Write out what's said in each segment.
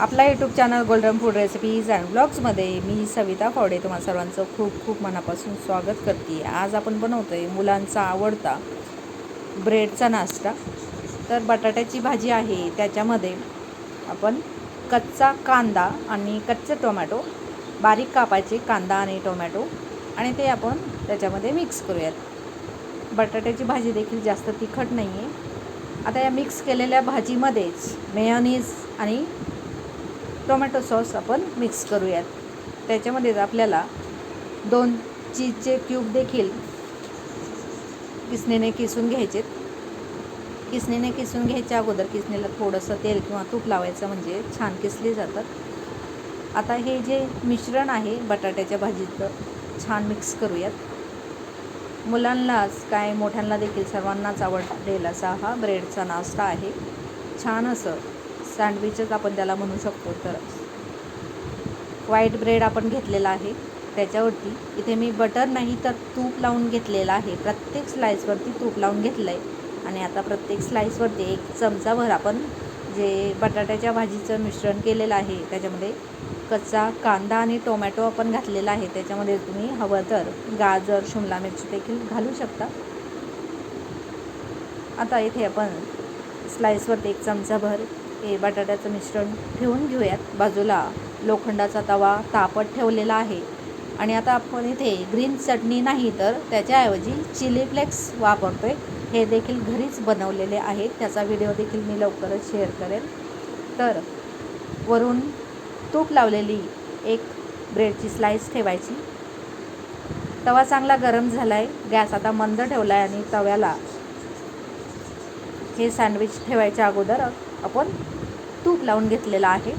आपला YouTube channel golden food recipes and ब्लॉग्समध्ये मी सविता फावडे तुम्हाला सर्वांचं खूप खूप मनापासून स्वागत करते. आज आपण बनवतो आहे मुलांचा आवडता ब्रेडचा नाश्ता. तर बटाट्याची भाजी आहे त्याच्यामध्ये आपण कच्चा कांदा आणि कच्चे टोमॅटो बारीक कापायचे कांदा आणि टोमॅटो आणि ते आपण त्याच्यामध्ये मिक्स करूयात. बटाट्याची भाजी देखील जास्त तिखट नाही आहे आता या मिक्स केलेल्या भाजीमध्येच मेयोनीज आणि टोमॅटो सॉस आपण मिक्स करूयात. त्याच्यामध्येच आपल्याला दोन चीजचे क्यूब देखील किसणीने किसून घ्यायचे किसणीने किसून घ्यायच्या अगोदर किसणीला थोडंसं तेल किंवा तूप लावायचं म्हणजे छान किसले जातात. आता हे जे मिश्रण आहे बटाट्याच्या भाजीचं छान मिक्स करूयात. मुलांनाच काय मोठ्यांना देखील सर्वांनाच आवडलेला असा हा ब्रेडचा नाश्ता आहे. छान असं सँडविचच आपण त्याला म्हणू शकतो. तर व्हाईट ब्रेड आपण घेतलेला आहे त्याच्यावरती. इथे मी बटर नाही तर तूप लावून घेतलेलं आहे. प्रत्येक स्लाईसवरती तूप लावून घेतलं आहे आणि आता प्रत्येक स्लाईसवरती एक चमचाभर आपण जे बटाट्याच्या भाजीचं मिश्रण केलेलं आहे त्याच्यामध्ये कच्चा कांदा आणि टोमॅटो आपण घातलेला आहे. त्याच्यामध्ये तुम्ही हवं तर गाजर शिमला मिरची देखील घालू शकता. आता इथे आपण स्लाईसवरती एक चमचाभर हे बटाट्याचं मिश्रण ठेवून घेऊयात. बाजूला लोखंडाचा तवा तापत ठेवलेला आहे. आणि आता आपण इथे ग्रीन चटणी नाही तर त्याच्याऐवजी चिली फ्लेक्स वापरतो आहे हे देखील घरीच बनवलेले आहेत त्याचा व्हिडिओ देखील मी लवकरच शेअर करेन. तर वरून तूप लावलेली एक ब्रेडची स्लाईस ठेवायची. तवा चांगला गरम झाला आहे गॅस आता मंद ठेवला आहे आणि तव्याला हे सँडविच ठेवायच्या अगोदर आपण तूप लावून घेतलेलं आहे.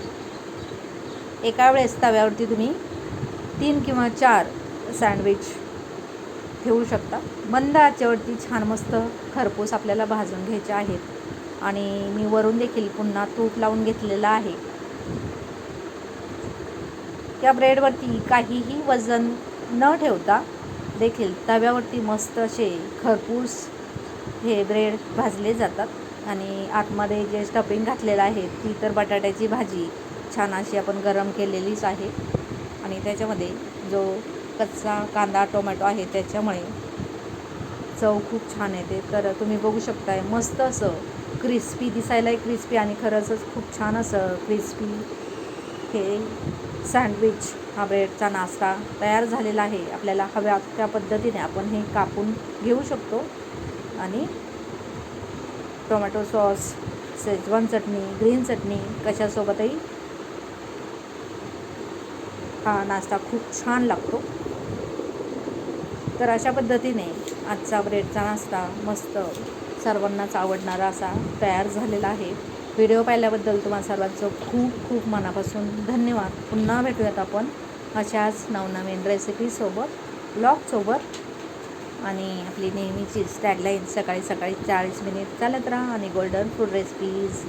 एका वेळेस तव्यावरती तुम्ही तीन किंवा चार सँडविच ठेवू शकता. मंद आचेवरती छान मस्त खरपूस आपल्याला भाजून घ्यायचे आहेत. आणि मी वरून देखील पुन्हा तूप लावून घेतलेलं आहे. त्या ब्रेडवरती काहीही वजन न ठेवता देखील तव्यावरती मस्त असे खरपूस हे ब्रेड भाजले जातात. आणि आतमध्ये जे स्टफिंग घातलेलं आहे ती तर बटाट्याची भाजी. छान अशी आपण गरम केलेलीच आहे. आणि त्याच्यामध्ये जो कच्चा कांदा टोमॅटो आहे त्याच्यामुळे चव खूप छान येते. तर तुम्ही बघू शकताय मस्त असं क्रिस्पी दिसायलाही क्रिस्पी आणि खरंच खूप छान असं क्रिस्पी हे सँडविच हा ब्रेडचा नाश्ता तयार झालेला आहे. आपल्याला हव्या त्या पद्धतीने आपण हे कापून घेऊ शकतो. आणि टोमॅटो सॉस शेजवान चटणी ग्रीन चटणी कशासोबतही. हा नाश्ता खूप छान लागतो. तर अशा पद्धतीने आजचा ब्रेडचा नाश्ता मस्त सर्वांनाच आवडणारा असा तयार झालेला आहे. व्हिडिओ पाहिल्याबद्दल तुम्हाला सर्वांचं खूप खूप मनापासून धन्यवाद. पुन्हा भेटूयात आपण अशाच नवनवीन रेसिपीसोबत ब्लॉगसोबत आणि आपली नेहमीचीच टॅगलाईन सकाळी सकाळी चाळीस मिनिट चालत राहा आणि गोल्डन फूड रेसिपीज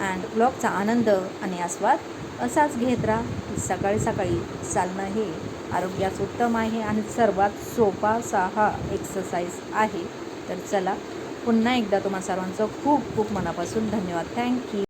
अँड ब्लॉगचा आनंद आणि आस्वाद असाच घेत राहा. सकाळी सकाळी चालणं हे आरोग्यास उत्तम आहे आणि सर्वात सोपा असा हा एक्सरसाइज आहे. तर चला पुन्हा एकदा तुम्हा सर्वांचं खूप खूप मनापासून धन्यवाद. थँक्यू